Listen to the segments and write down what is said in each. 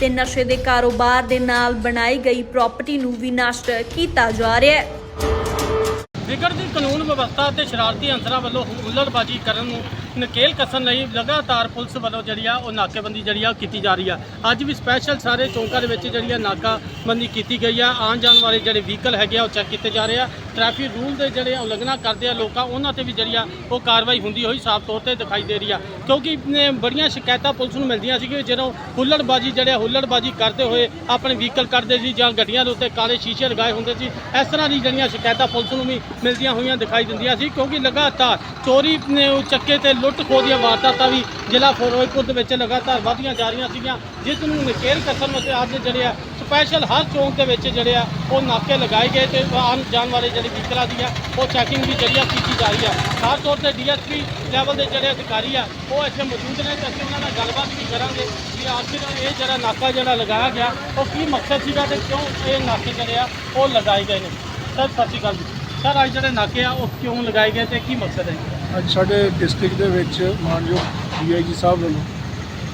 ਤੇ ਨਸ਼ੇ ਦੇ ਕਾਰੋਬਾਰ ਦੇ ਨਾਲ ਬਣਾਈ ਗਈ ਪ੍ਰਾਪਰਟੀ ਨੂੰ ਵੀ ਨਸ਼ਟ ਕੀਤਾ ਜਾ ਰਿਹਾ ਹੈ। ਵਿਗੜਦੀ ਕਾਨੂੰਨ ਵਿਵਸਥਾ ਤੇ ਸ਼ਰਾਰਤੀ ਅੰਸਰਾਂ ਵੱਲੋਂ ਹੁੱਲੜਬਾਜ਼ੀ ਕਰਨ ਨੂੰ ਨਕੇਲ ਕੱਸਣ ਲਈ ਲਗਾਤਾਰ ਪੁਲਿਸ ਵੱਲੋਂ ਜਿਹੜੀ ਆ ਉਹ ਨਾਕੇਬੰਦੀ ਜਿਹੜੀ ਆ ਉਹ ਕੀਤੀ ਜਾ ਰਹੀ ਆ। ਅੱਜ ਵੀ ਸਪੈਸ਼ਲ ਸਾਰੇ ਚੌਂਕਾਂ ਦੇ ਵਿੱਚ ਜਿਹੜੀ ਆ ਨਾਕਾਬੰਦੀ ਕੀਤੀ ਗਈ ਆ। ਆਉਣ ਜਾਣ ਵਾਲੇ ਜਿਹੜੇ ਵਹੀਕਲ ਹੈਗੇ ਆ ਉਹ ਚੈੱਕ ਕੀਤੇ ਜਾ ਰਹੇ ਆ। ਟ੍ਰੈਫਿਕ ਰੂਲ ਦੇ ਜਿਹੜੇ ਉਲੰਘਣਾ ਕਰਦੇ ਆ ਲੋਕਾਂ, ਉਹਨਾਂ ਤੇ ਵੀ ਜਿਹੜੀ ਆ ਉਹ ਕਾਰਵਾਈ ਹੁੰਦੀ ਹੋਈ ਸਾਫ਼ ਤੌਰ ਤੇ ਦਿਖਾਈ ਦੇ ਰਹੀ ਆ। ਕਿਉਂਕਿ ਬੜੀਆਂ ਸ਼ਿਕਾਇਤਾਂ ਪੁਲਿਸ ਨੂੰ ਮਿਲਦੀਆਂ ਸੀ ਕਿ ਜਦੋਂ ਹੁੱਲੜਬਾਜ਼ੀ ਜਿਹੜੇ ਹੁੱਲੜਬਾਜ਼ੀ ਕਰਦੇ ਹੋਏ ਆਪਣੇ ਵਹੀਕਲ ਕੱਢਦੇ ਸੀ ਜਾਂ ਗੱਡੀਆਂ ਦੇ ਉੱਤੇ ਕਾਲੇ ਸ਼ੀਸ਼ੇ ਲਗਾਏ ਹੁੰਦੇ ਸੀ, ਇਸ ਤਰ੍ਹਾਂ ਦੀ ਜਿਹੜੀਆਂ ਸ਼ਿਕਾਇਤਾਂ ਪੁਲਿਸ ਨੂੰ ਵੀ ਮਿਲਦੀਆਂ ਹੋਈਆਂ ਦਿਖਾਈ ਦਿੰਦੀਆਂ ਸੀ। ਕਿਉਂਕਿ ਲਗਾਤਾਰ ਚੋਰੀ ਨੇ ਚੱਕੇ ਤੇ ਲੁੱਟ ਖੋਹ ਦੀਆਂ ਵਾਰਦਾਤਾਂ ਵੀ ਜ਼ਿਲ੍ਹਾ ਫਿਰੋਜ਼ਪੁਰ ਦੇ ਵਿੱਚ ਲਗਾਤਾਰ ਵਧੀਆਂ ਜਾ ਰਹੀਆਂ ਸੀਗੀਆਂ। ਜਿਸ ਨੂੰ ਨਕੇਲ ਕੱਸਣ ਵਾਸਤੇ ਅੱਜ ਜਿਹੜੇ ਆ ਸਪੈਸ਼ਲ ਹਰ ਚੌਂਕ ਦੇ ਵਿੱਚ ਜਿਹੜੇ ਆ, ਉਹ ਨਾਕੇ ਲਗਾਏ ਗਏ ਤੇ ਆਉਣ ਜਾਣ ਵਾਲੇ ਜਿਹੜੇ ਵਹੀਕਲਾਂ ਦੀ ਆ, ਉਹ ਚੈਕਿੰਗ ਵੀ ਜਿਹੜੀ ਆ ਕੀਤੀ ਜਾ ਰਹੀ ਆ। ਖਾਸ ਤੌਰ ਤੇ ਡੀਐਸਪੀ ਲੈਵਲ ਦੇ ਜਿਹੜੇ ਅਧਿਕਾਰੀ ਆ, ਉਹ ਇੱਥੇ ਮੌਜੂਦ ਨੇ ਤੇ ਅਸੀਂ ਉਹਨਾਂ ਨਾਲ ਗੱਲਬਾਤ ਵੀ ਕਰਾਂਗੇ ਕਿ ਆਖਿਰ ਇਹ ਜਿਹੜਾ ਨਾਕਾ ਜਿਹੜਾ ਲਗਾਇਆ ਗਿਆ, ਉਹ ਕੀ ਮਕਸਦ ਸੀਗਾ ਤੇ ਕਿਉਂ ਇਹ ਨਾਕੇ ਜਿਹੜੇ ਆ, ਉਹ ਲਗਾਏ ਗਏ ਨੇ? ਸਰ, ਸਤਿ ਸ਼੍ਰੀ ਅਕਾਲ ਜੀ। ਸਰ, ਅੱਜ ਜਿਹੜੇ ਨਾਕੇ ਆ, ਉਹ ਕਿਉਂ ਲਗਾਏ ਗਏ ਤੇ ਕੀ ਮਕਸਦ ਹੈ? ਅੱਜ ਸਾਡੇ ਡਿਸਟ੍ਰਿਕਟ ਦੇ ਵਿੱਚ ਮਾਨਯੋਗ ਡੀਆਈਜੀ ਸਾਹਿਬ ਵੱਲੋਂ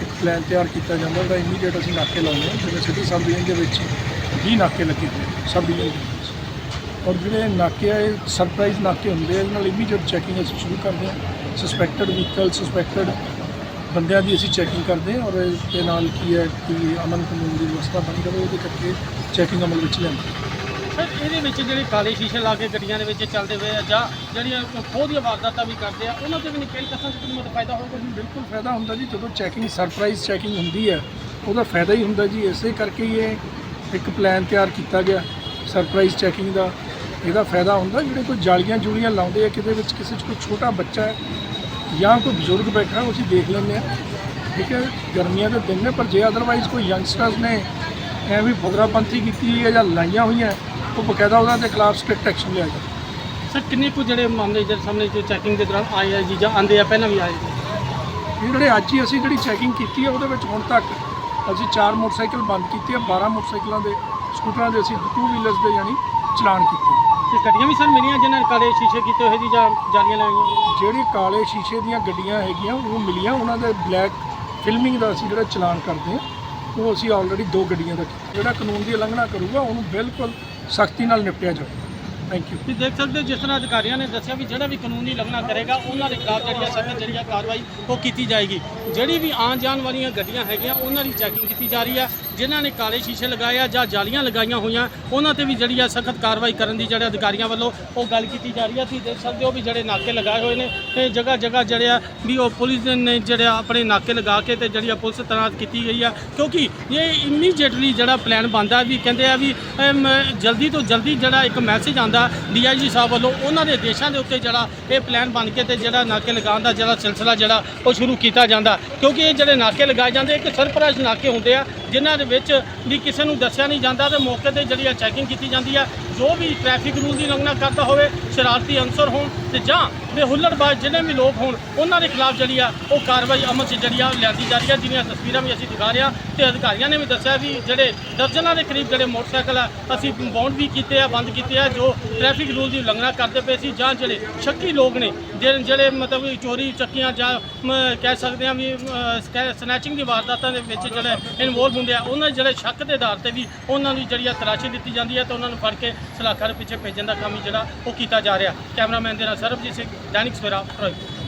ਇੱਕ ਪਲਾਨ ਤਿਆਰ ਕੀਤਾ ਜਾਂਦਾ ਉਹਦਾ ਇਮੀਡੀਏਟ ਅਸੀਂ ਨਾਕੇ ਲਾਉਂਦੇ ਹਾਂ। ਜਿਵੇਂ ਸਿਟੀ ਸਬ ਡਿਵੀਜ਼ਨ ਦੇ ਵਿੱਚ 20 ਨਾਕੇ ਲੱਗੇ ਹੋਏ ਸਬ ਡਿਵੀਜ਼ਨ ਦੇ ਵਿੱਚ। ਔਰ ਜਿਹੜੇ ਨਾਕੇ ਆ, ਇਹ ਸਰਪ੍ਰਾਈਜ਼ ਨਾਕੇ ਹੁੰਦੇ ਆ। ਇਹਦੇ ਨਾਲ ਇਮੀਡੀਏਟ ਚੈਕਿੰਗ ਅਸੀਂ ਸ਼ੁਰੂ ਕਰਦੇ ਹਾਂ। ਸਸਪੈਕਟਡ ਵਹੀਕਲ ਸਸਪੈਕਟਡ ਬੰਦਿਆਂ ਦੀ ਅਸੀਂ ਚੈਕਿੰਗ ਕਰਦੇ ਹਾਂ। ਔਰ ਇਹਦੇ ਨਾਲ ਕੀ ਹੈ, ਕਿ ਅਮਨ ਕਾਨੂੰਨ ਦੀ ਵਿਵਸਥਾ ਬਣੀ ਰਹੇ, ਉਹਦੇ ਕਰਕੇ ਚੈਕਿੰਗ ਅਮਲ ਵਿੱਚ ਲਿਆਂਦੀ ਸਰ, ਇਹਦੇ ਵਿੱਚ ਜਿਹੜੇ ਕਾਲੇ ਸ਼ੀਸ਼ੇ ਲਾ ਕੇ ਗੱਡੀਆਂ ਦੇ ਵਿੱਚ ਚੱਲਦੇ ਹੋਏ ਆ ਜਾਂ ਜਿਹੜੀਆਂ ਖੋਹ ਦੀਆਂ ਵਾਰਦਾਤਾਂ ਵੀ ਕਰਦੇ ਆ, ਉਹਨਾਂ ਤੇ ਵੀ ਨਿਕਲ ਕਸਾਂ ਤੋਂ ਮਤ ਫਾਇਦਾ ਹੋਊਗਾ? ਜੀ, ਬਿਲਕੁਲ ਫਾਇਦਾ ਹੁੰਦਾ ਜੀ, ਜਦੋਂ ਚੈਕਿੰਗ ਸਰਪ੍ਰਾਈਜ਼ ਚੈਕਿੰਗ ਹੁੰਦੀ ਹੈ ਉਹਦਾ ਫਾਇਦਾ ਹੀ ਹੁੰਦਾ ਜੀ, ਇਸੇ ਕਰਕੇ ਹੀ ਇਹ ਇੱਕ ਪਲਾਨ ਤਿਆਰ ਕੀਤਾ ਗਿਆ ਸਰਪ੍ਰਾਈਜ਼ ਚੈਕਿੰਗ ਦਾ। ਇਹਦਾ ਫਾਇਦਾ ਹੁੰਦਾ ਜਿਹੜੇ ਕੋਈ ਜਾਲੀਆਂ ਜੂਲੀਆਂ ਲਾਉਂਦੇ ਆ, ਕਿਤੇ ਵਿੱਚ ਕਿਸੇ 'ਚ ਕੋਈ ਛੋਟਾ ਬੱਚਾ ਹੈ ਜਾਂ ਕੋਈ ਬਜ਼ੁਰਗ ਬੈਠਾ, ਉਹ ਅਸੀਂ ਦੇਖ ਲੈਂਦੇ ਆ ਠੀਕ ਹੈ, ਗਰਮੀਆਂ ਦੇ ਦਿਨ ਨੇ, ਪਰ ਜੇ ਅਦਰਵਾਈਜ਼ ਕੋਈ ਯੰਗਸਟਰਸ ਨੇ ਐਵੇਂ ਫੁਗਰਾਪੰਥੀ ਕੀਤੀ ਹੈ ਜਾਂ ਲਾਈਆਂ ਹੋਈਆਂ ਉਹ ਬਕਾਇਦਾ ਉਹਨਾਂ ਦੇ ਖਿਲਾਫ ਸਟ੍ਰਿਕਟ ਐਕਸ਼ਨ ਲਿਆ ਜਾਵੇ ਸਰ ਕਿੰਨੇ ਕੁ ਜਿਹੜੇ ਮਾਮਲੇ ਜਿਹੜੇ ਸਾਹਮਣੇ ਜੋ ਚੈਕਿੰਗ ਦੇ ਦੌਰਾਨ ਆਏ ਆ ਜੀ ਜਾਂ ਆਂਦੇ ਆ ਪਹਿਲਾਂ ਵੀ ਆਏ ਜੀ ਜਿਹੜੇ ਅੱਜ ਹੀ ਅਸੀਂ ਜਿਹੜੀ ਚੈਕਿੰਗ ਕੀਤੀ ਹੈ ਉਹਦੇ ਵਿੱਚ ਹੁਣ ਤੱਕ ਅਸੀਂ ਚਾਰ ਮੋਟਰਸਾਈਕਲ ਬੰਦ ਕੀਤੇ ਆ 12 ਮੋਟਰਸਾਈਕਲਾਂ ਦੇ ਸਕੂਟਰਾਂ ਦੇ ਅਸੀਂ ਟੂ ਵੀਲਰਸ ਦੇ ਯਾਨੀ ਚਲਾਨ ਕੀਤੇ। ਤੇ ਗੱਡੀਆਂ ਵੀ ਸਰ ਮਿਲੀਆਂ ਜਿਨ੍ਹਾਂ ਨੇ ਕਾਲੇ ਸ਼ੀਸ਼ੇ ਕੀਤੇ ਹੋਏ ਜੀ ਜਾਂ ਜਾਲੀਆਂ ਲਾਈਆਂ ਜਿਹੜੇ ਕਾਲੇ ਸ਼ੀਸ਼ੇ ਦੀਆਂ ਗੱਡੀਆਂ ਹੈਗੀਆਂ ਉਹ ਮਿਲੀਆਂ ਉਹਨਾਂ ਦੇ ਬਲੈਕ ਫਿਲਮਿੰਗ ਦਾ ਅਸੀਂ ਜਿਹੜਾ ਚਲਾਨ ਕਰਦੇ ਹਾਂ ਉਹ ਅਸੀਂ ਆਲਰੇਡੀ ਦੋ ਗੱਡੀਆਂ ਦਾ ਕੀਤਾ। ਜਿਹੜਾ ਕਾਨੂੰਨ ਦੀ ਉਲੰਘਣਾ ਕਰੂਗਾ ਉਹਨੂੰ ਬਿਲਕੁਲ ਸਖਤੀ ਨਾਲ ਨਿਪਟਿਆ ਜਾਵੇ। ਥੈਂਕ ਯੂ ਤੁਸੀਂ ਦੇਖ ਸਕਦੇ ਹੋ, ਜਿਸ ਤਰ੍ਹਾਂ ਅਧਿਕਾਰੀਆਂ ਨੇ ਦੱਸਿਆ ਵੀ ਜਿਹੜਾ ਵੀ ਕਾਨੂੰਨੀ ਲੰਘਣਾ ਕਰੇਗਾ, ਉਹਨਾਂ ਦੇ ਖਿਲਾਫ ਜਿਹੜੀ ਆ ਸਖਤ ਜਿਹੜੀ ਆ ਕਾਰਵਾਈ ਉਹ ਕੀਤੀ ਜਾਏਗੀ। ਜਿਹੜੀ ਵੀ ਆਉਣ ਜਾਣ ਵਾਲੀਆਂ ਗੱਡੀਆਂ ਹੈਗੀਆਂ, ਉਹਨਾਂ ਦੀ ਚੈਕਿੰਗ ਕੀਤੀ ਜਾ ਰਹੀ ਹੈ। ਜਿਨ੍ਹਾਂ ਨੇ ਕਾਲੇ ਸ਼ੀਸ਼ੇ ਲਗਾਏ ਆ ਜਾਂ ਜਾਲੀਆਂ ਲਗਾਈਆਂ ਹੋਈਆਂ ਉਹਨਾਂ ਤੇ ਵੀ ਜਿਹੜੀ ਆ ਸਖਤ ਕਾਰਵਾਈ ਕਰਨ ਦੀ ਜਿਹੜੇ ਅਧਿਕਾਰੀਆਂ ਵੱਲੋਂ ਉਹ ਗੱਲ ਕੀਤੀ ਜਾ ਰਹੀ ਆ। ਤੁਸੀਂ ਦੇਖ ਸਕਦੇ ਹੋ ਵੀ ਜਿਹੜੇ ਨਾਕੇ ਲਗਾਏ ਹੋਏ ਨੇ ਤੇ ਜਗ੍ਹਾ ਜਗ੍ਹਾ ਜਿਹੜੇ ਆ ਵੀ ਉਹ ਪੁਲਿਸ ਨੇ ਜਿਹੜੇ ਆ ਆਪਣੇ ਨਾਕੇ ਲਗਾ ਕੇ ਤੇ ਜਿਹੜੀ ਆ ਪੁਲਿਸ ਤੈਨਾਤ ਕੀਤੀ ਗਈ ਆ। ਕਿਉਂਕਿ ਇਹ ਇਮੀਡੀਏਟਲੀ ਜਿਹੜਾ ਪਲਾਨ ਬਣਦਾ ਵੀ ਕਹਿੰਦੇ ਆ ਵੀ ਅਮ, ਜਲਦੀ ਤੋਂ ਜਲਦੀ ਜਿਹੜਾ ਇੱਕ ਮੈਸੇਜ ਆਂਦਾ ਡੀਆਈਜੀ ਸਾਹਿਬ ਵੱਲੋਂ ਉਹਨਾਂ ਦੇ ਦੇਸ਼ਾਂ ਦੇ ਉੱਤੇ ਜਿਹੜਾ ਇਹ ਪਲਾਨ ਬਣ ਕੇ ਤੇ ਜਿਹੜਾ ਨਾਕੇ ਲਗਾਉਣ ਦਾ ਜਿਹੜਾ ਸਿਲਸਿਲਾ ਜਿਹੜਾ ਉਹ ਸ਼ੁਰੂ ਕੀਤਾ ਜਾਂਦਾ। ਕਿਉਂਕਿ ਇਹ ਜਿਹੜੇ ਨਾਕੇ ਲਗਾਏ ਜਾਂਦੇ ਇੱਕ ਸਰਪ੍ਰਾਈਜ਼ ਨਾਕੇ ਹੁੰਦੇ ਆ ਜਿਨ੍ਹਾਂ ਦੇ ਵਿੱਚ ਵੀ ਕਿਸੇ ਨੂੰ ਦੱਸਿਆ ਨਹੀਂ ਜਾਂਦਾ ਤੇ ਮੌਕੇ ਤੇ ਜਿਹੜੀ ਆ ਚੈਕਿੰਗ ਕੀਤੀ ਜਾਂਦੀ ਆ ਜੋ ਵੀ ਟ੍ਰੈਫਿਕ ਰੂਲ ਦੀ ਉਲੰਘਣਾ ਕਰਦਾ ਹੋਵੇ, ਸ਼ਰਾਰਤੀ ਅਨਸਰ ਹੋਣ ਤੇ ਜਾਂ ਬੇਹੁੱਲੜਬਾਜ਼ ਜਿਹੜੇ ਵੀ ਲੋਕ ਹੋਣ, ਉਹਨਾਂ ਦੇ ਖਿਲਾਫ ਜਿਹੜੀ ਆ, ਉਹ ਕਾਰਵਾਈ ਅਮਲ 'ਚ ਜਿਹੜੀ ਆ ਲਿਆਂਦੀ ਜਾ ਰਹੀ ਆ। ਜਿਹਦੀਆਂ ਤਸਵੀਰਾਂ ਵੀ ਅਸੀਂ ਦਿਖਾ ਰਹੇ ਆ ਤੇ ਅਧਿਕਾਰੀਆਂ ਨੇ ਵੀ ਦੱਸਿਆ ਵੀ ਜਿਹੜੇ ਦਰਜਨਾਂ ਦੇ ਕਰੀਬ ਜਿਹੜੇ ਮੋਟਰਸਾਈਕਲ ਆ, ਅਸੀਂ ਬਾਉਂਡ ਵੀ ਕੀਤੇ ਆ, ਬੰਦ ਕੀਤੇ ਆ, ਜੋ ਟ੍ਰੈਫਿਕ ਰੂਲ ਦੀ ਉਲੰਘਣਾ ਕਰਦੇ ਪਏ ਸੀ ਜਾਂ ਜਿਹੜੇ ਸ਼ੱਕੀ ਲੋਕ ਨੇ, ਜਿਹੜੇ ਮਤਲਬ ਚੋਰੀ ਚੱਕੀਆਂ ਜਾਂ ਕਹਿ ਸਕਦੇ ਆ ਵੀ ਸਨੈਚਿੰਗ ਦੀ ਵਾਰਦਾਤਾਂ ਦੇ ਵਿੱਚ ਜਿਹੜੇ ਇਨਵੋਲਵ ਹੁੰਦੇ ਆ, ਉਹਨਾਂ ਦੇ ਜਿਹੜੇ ਸ਼ੱਕ ਦੇ ਆਧਾਰ ਤੇ ਵੀ ਉਹਨਾਂ ਦੀ ਜਿਹੜੀ ਆ ਤਰਾਸ਼ੀ ਦਿੱਤੀ ਜਾਂਦੀ ਹੈ ਤੇ ਉਹਨਾਂ ਨੂੰ ਫੜ ਕੇ ਸਲਾਹਕਾਰ ਪਿੱਛੇ ਭੇਜਣ ਦਾ ਕੰਮ ਜਿਹੜਾ ਉਹ ਕੀਤਾ ਜਾ ਰਿਹਾ। ਕੈਮਰਾਮੈਨ ਦੇ ਨਾਲ ਸਰਬਜੀਤ ਸਿੰਘ, ਦੈਨਿਕ ਸਵੇਰਾ, ਫਿਰੋਜ਼ਪੁਰ।